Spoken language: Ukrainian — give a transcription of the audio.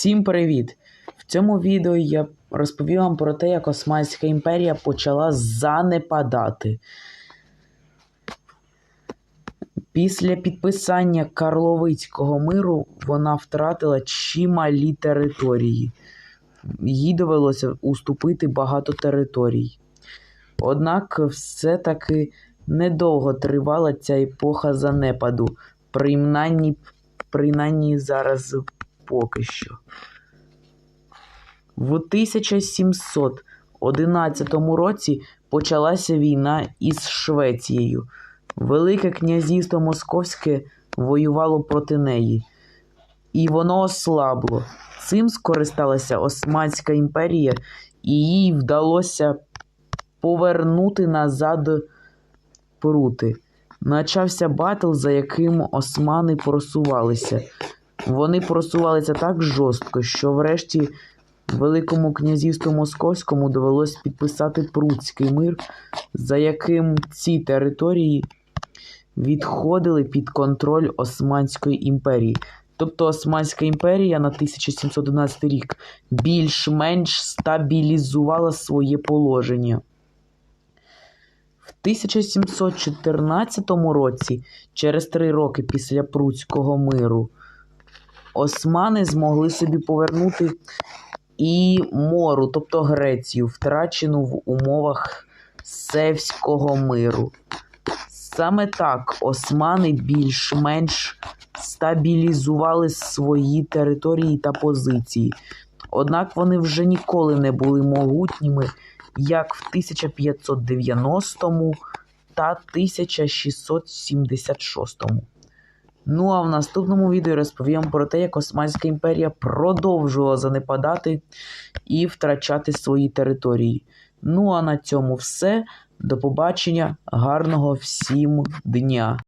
Всім привіт! В цьому відео я розповім вам про те, як Османська імперія почала занепадати. Після підписання Карловицького миру вона втратила чималі території. Їй довелося уступити багато територій. Однак все-таки недовго тривала ця епоха занепаду, принаймні, принаймні зараз поки що. В 1711 році почалася війна із Швецією. Велике князівство Московське воювало проти неї, і воно ослабло. Цим скористалася Османська імперія, і їй вдалося повернути назад прути. Начався батл, за яким османи просувалися. Вони просувалися так жорстко, що врешті Великому князівству Московському довелось підписати Прутський мир, за яким ці території відходили під контроль Османської імперії. Тобто Османська імперія на 1711 рік більш-менш стабілізувала своє положення. В 1714 році, через три роки після Прутського миру, османи змогли собі повернути і мору, тобто Грецію, втрачену в умовах Севського миру. Саме так османи більш-менш стабілізували свої території та позиції. Однак вони вже ніколи не були могутніми, як в 1590 та 1676. Ну а в наступному відео розповім про те, як Османська імперія продовжувала занепадати і втрачати свої території. Ну а на цьому все. До побачення, гарного всім дня!